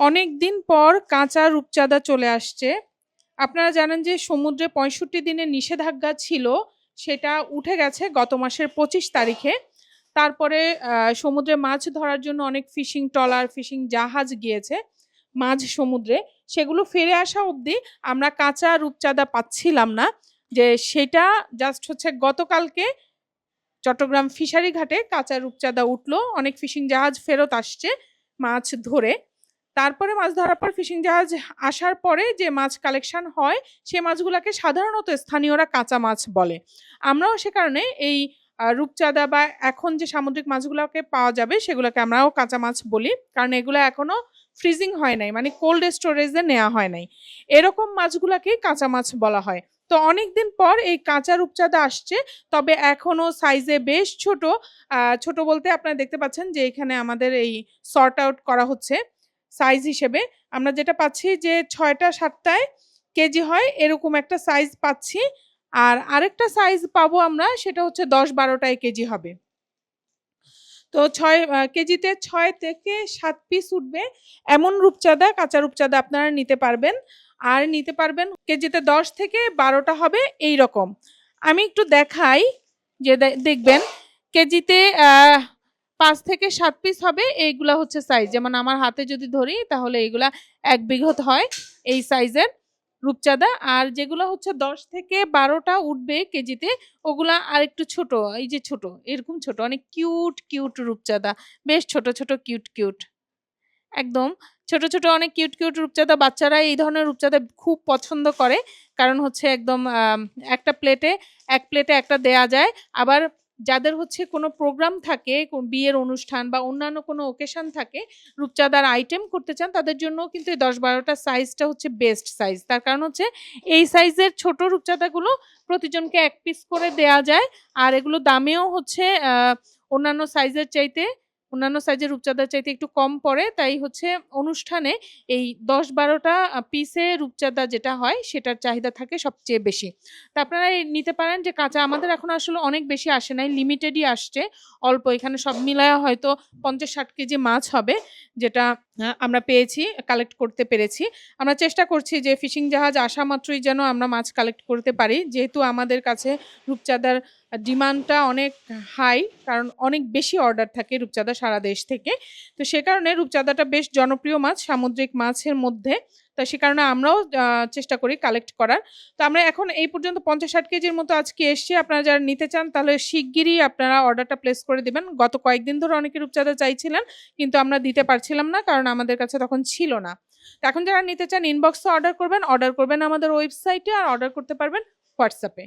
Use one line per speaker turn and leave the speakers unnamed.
অনেক দিন পর কাঁচা রূপচাঁদা চলে আসছে। আপনারা জানেন যে সমুদ্রে পঁয়ষট্টি দিনের নিষেধাজ্ঞা ছিল, সেটা উঠে গেছে গত মাসের পঁচিশ তারিখে। তারপরে সমুদ্রে মাছ ধরার জন্য অনেক ফিশিং ট্রলার, ফিশিং জাহাজ গিয়েছে মাঝ সমুদ্রে। সেগুলো ফিরে আসা অবধি আমরা কাঁচা রূপচাঁদা পাচ্ছিলাম না। যে সেটা জাস্ট হচ্ছে গতকালকে চট্টগ্রাম ফিশারি ঘাটে কাঁচা রূপচাঁদা উঠল, অনেক ফিশিং জাহাজ ফেরত আসছে মাছ ধরে। তারপরে মাছ ধরার পর ফিশিং জাহাজ আসার পরে যে মাছ কালেকশন হয়, সে মাছগুলোকে সাধারণত স্থানীয়রা কাঁচা মাছ বলে। আমরাও সে কারণে এই রূপচাঁদা বা এখন যে সামুদ্রিক মাছগুলোকে পাওয়া যাবে, সেগুলোকে আমরাও কাঁচা মাছ বলি। কারণ এগুলো এখনও ফ্রিজিং হয় নাই মানে কোল্ড স্টোরেজে নেওয়া হয় নাই। এরকম মাছগুলোকেই কাঁচা মাছ বলা হয়। তো অনেক দিন পর এই কাঁচা রূপচাঁদা আসছে, তবে এখনও সাইজে বেশ ছোট। ছোট বলতে আপনারা দেখতে পাচ্ছেন যে এখানে আমাদের এই সর্ট আউট করা হচ্ছে। সাইজ হিসেবে। আমরা যেটা পাচ্ছি যে ছয়টা সাতটায় কেজি হয়, এরকম একটা সাইজ পাচ্ছি। আর আরেকটা সাইজ পাবো আমরা, সেটা হচ্ছে দশ বারোটায় কেজি হবে। তো ছয় কেজিতে ছয় থেকে সাত পিস উঠবে। এমন রূপচাঁদা, কাঁচা রূপচাঁদা আপনারা নিতে পারবেন। আর নিতে পারবেন কেজিতে দশ থেকে বারোটা হবে এই রকম আমি একটু দেখাই, যে দেখবেন। কেজিতে পাঁচ থেকে সাত পিস হবে, এইগুলা হচ্ছে সাইজ যেমন আমার হাতে যদি ধরি, তাহলে এইগুলা এক বিঘত হয় এই সাইজের রূপচাঁদা। আর যেগুলো হচ্ছে দশ থেকে বারোটা উঠবে কেজিতে, ওগুলা আর একটু ছোট, এই যে ছোট, এরকম ছোট অনেক কিউট কিউট রূপচাঁদা। বেশ ছোট ছোট কিউট কিউট একদম ছোট ছোট, অনেক কিউট কিউট রূপচাঁদা। বাচ্চারা এই ধরনের রূপচাঁদা খুব পছন্দ করে। কারণ হচ্ছে একদম একটা প্লেটে এক প্লেটে একটা দেয়া যায়। আবার যাদের হচ্ছে কোনো প্রোগ্রাম থাকে বিয়ের অনুষ্ঠান বা অন্যান্য কোনো ওকেশন থাকে, রূপচাঁদার আইটেম করতে চান, তাদের জন্য কিন্তু এই দশ বারোটা সাইজটা হচ্ছে বেস্ট সাইজ তার কারণ হচ্ছে এই সাইজের ছোট রূপচাঁদাগুলো প্রতিজনকে এক পিস করে দেয়া যায়, আর এগুলো দামেও হচ্ছে অন্যান্য সাইজের চাইতে অন্যান্য সাইজের রূপচাঁদার চাইতে একটু কম পড়ে, তাই হচ্ছে অনুষ্ঠানে এই দশ বারোটা পিসে রূপচাঁদা যেটা হয়, সেটার চাহিদা থাকে সবচেয়ে বেশি। তা আপনারা নিতে পারেন যে কাঁচা আমাদের এখন আসলে অনেক বেশি আসে নাই লিমিটেডই আসছে। অল্প এখানে সব মিলায়া হয়তো পঞ্চাশ ষাট কেজি মাছ হবে। যেটা আমরা পেয়েছি কালেক্ট করতে পেরেছি। আমরা চেষ্টা করছি যে ফিশিং জাহাজ আসা মাত্রই যেন আমরা মাছ কালেক্ট করতে পারি। যেহেতু আমাদের কাছে রূপচাঁদার ডিমান্ডটা অনেক হাই কারণ অনেক বেশি অর্ডার থাকে রূপচাঁদা সারা দেশ থেকে। তো সে কারণে রূপচাঁদাটা বেশ জনপ্রিয় মাছ, সামুদ্রিক মাছের মধ্যে। তো সে কারণে আমরাও চেষ্টা করি কালেক্ট করার। তো আমরা এখন এই পর্যন্ত পঞ্চাশ ষাট কেজির মতো আজকে এসছি। আপনারা যারা নিতে চান, তাহলে শিগগিরই আপনারা অর্ডারটা প্লেস করে দেবেন। গত কয়েকদিন ধরে অনেকে রূপচাঁদা চাইছিলেন, কিন্তু আমরা দিতে পারছিলাম না, কারণ আমাদের কাছে তখন ছিল না। এখন যারা নিতে চান ইনবক্সে অর্ডার করবেন। অর্ডার করবেন আমাদের ওয়েবসাইটে আর অর্ডার করতে পারবেন হোয়াটসঅ্যাপে